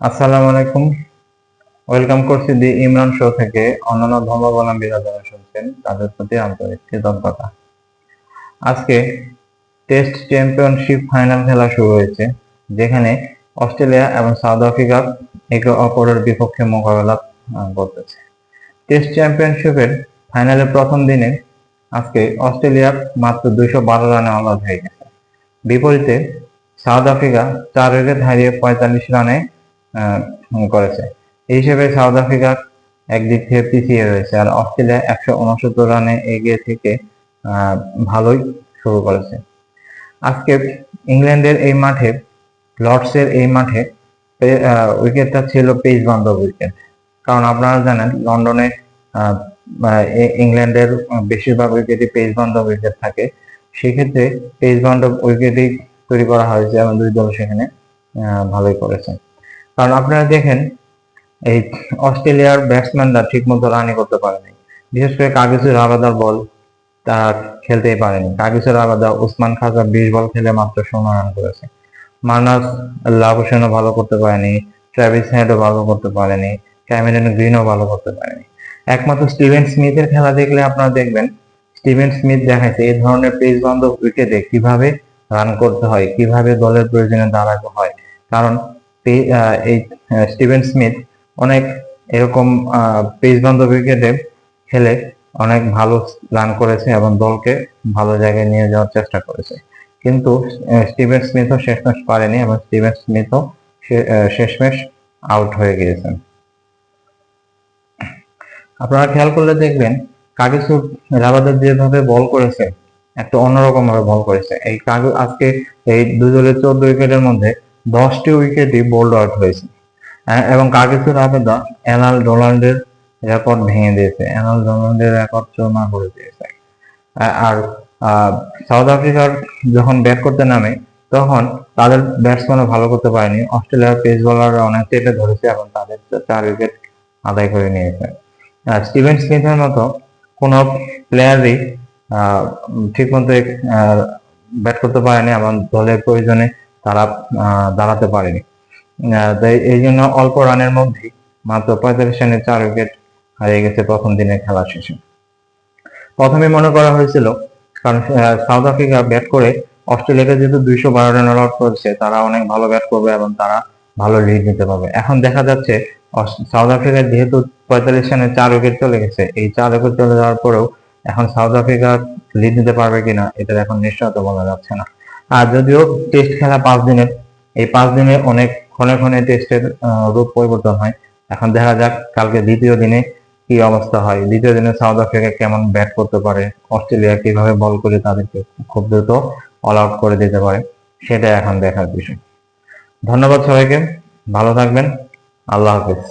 আসসালামু আলাইকুম। ওয়েলকাম করছি দি ইমরান শো থেকে অন্যান্য ধর্মাবলম্বীরা যারা শুনছেন তাদের প্রতি আন্তরিক কৃতজ্ঞতা। আজকে টেস্ট চ্যাম্পিয়নশিপ ফাইনাল খেলা শুরু হয়েছে, যেখানে অস্ট্রেলিয়া এবং সাউথ আফ্রিকা একে অপরের বিপক্ষে মোকাবেলা করতেছে। টেস্ট চ্যাম্পিয়নশিপের ফাইনালের প্রথম দিনে আজকে অস্ট্রেলিয়া মাত্র দুইশো বারো রানে অল হয়ে গেছে। বিপরীতে সাউথ আফ্রিকা চার উইকেট হারিয়ে পঁয়তাল্লিশ রানে করেছে। এই হিসেবে সাউথ আফ্রিকা একদিক থেকে পিছিয়ে রয়েছে আর অস্ট্রেলিয়া একশো উনসত্তর রানে এগিয়ে থেকে ভালোই শুরু করেছে। আজকে ইংল্যান্ডের এই মাঠে, লর্ডসের এই মাঠে উইকেটটা ছিল পেস বান্ধব উইকেট। কারণ আপনারা জানেন, লন্ডনে ইংল্যান্ডের বেশিরভাগ উইকেটই পেস বান্ধব উইকেট থাকে। সেক্ষেত্রে পেস বান্ধব উইকেটই তৈরি করা হয়েছে এবং দুই দল সেখানে ভালোই করেছে। কারণ আপনারা দেখেন, এই অস্ট্রেলিয়ার ব্যাটসম্যানরা ঠিক মতো রানই করতে পারেনি বিশেষ করে কাগিসুর আবাদার বল তারা খেলতেই পারেনি কাগিসুর আবাদা উসমান খাজা বিশ বল খেলে মাত্র ষোলো রান করেছে। মার্নাস লাভসেনও ভালো করতে পারেনি, ট্রাভিস হেডও ভালো করতে পারেনি, ক্যামেরন গ্রিনও ভালো করতে পারেনি। একমাত্র স্টিভেন স্মিথের খেলা দেখলে আপনারা দেখবেন, স্টিভেন স্মিথ দেখাইছে এই ধরনের পেস বান্ধব উইকেটে কীভাবে রান করতে হয়, কীভাবে দলের প্রয়োজনে দাঁড়াতে হয়। কারণ এই স্টিভেন স্মিথ অনেক এরকম পেস বান্ধব উইকেটে খেলে অনেক ভালো রান করেছে এবং দলকে ভালো জায়গায় নিয়ে যাওয়ার চেষ্টা করেছে। কিন্তু স্টিভেন স্মিথও শেষমেশ পারেনি এবং স্টিভেন স্মিথও শেষমেশ আউট হয়ে গিয়েছেন। আপনারা খেয়াল করলে দেখবেন, কাগিসুর রাবাদার যেভাবে বল করেছে, একটা অন্যরকম ভাবে বল করেছে। এই কাগজ আজকে এই দুই দলের চোদ্দ উইকেটের মধ্যে দশটি উইকেটই বোল্ড আউট হয়েছে। এবং কাগিসুর আবেদা এনাল ডোনাল্ডের রেকর্ড ভেঙে দিয়েছে। এনাল ডোনাল্ডের রেকর্ড চলনা করে দিয়েছে। আর সাউথ আফ্রিকার যখন ব্যাট করতে নামে, তখন তাদের ব্যাটসম্যানও ভালো করতে পারেনি। অস্ট্রেলিয়ার পেস বোলাররা অনেক চেপে ধরেছে এবং তাদের চার উইকেট আদায় করে নিয়েছে। স্টিভেন স্মিথের মতো কোনো প্লেয়ারই ঠিক মতো ব্যাট করতে পারেনি এবং দলের প্রয়োজনে তারা দাঁড়াতে পারেনি। এই জন্য অল্প রানের মধ্যেই মাত্র পঁয়তাল্লিশ রানে চার উইকেট হারিয়ে গেছে প্রথম দিনের খেলা শেষে। প্রথমে মনে করা হয়েছিল, কারণ সাউথ আফ্রিকা ব্যাট করে অস্ট্রেলিয়াকে যেহেতু দুইশো বারো রান অল আউট করেছে তারা অনেক ভালো ব্যাট করবে এবং তারা ভালো লিড নিতে পারবে। এখন দেখা যাচ্ছে সাউথ আফ্রিকায় যেহেতু পঁয়তাল্লিশ রানে চার উইকেট চলে গেছে, এই চার উইকেট চলে যাওয়ার পরেও এখন সাউথ আফ্রিকা লিড নিতে পারবে কিনা, এটার এখন নিশ্চয়তা বলা যাচ্ছে না। আর যদিও টেস্ট খেলা পাঁচ দিনের, এই পাঁচ দিনে অনেক ক্ষণে ক্ষণে টেস্টের রূপ পরিবর্তন হয়। এখন দেখা যাক কালকে দ্বিতীয় দিনে কি অবস্থা হয়। দ্বিতীয় দিনে সাউথ আফ্রিকা কেমন ব্যাট করতে পারে, অস্ট্রেলিয়া কীভাবে বল করে তাদেরকে খুব দ্রুত অল আউট করে দিতে পারে সেটা এখন দেখার বিষয়। ধন্যবাদ সবাইকে, ভালো থাকবেন, আল্লাহ হাফিজ।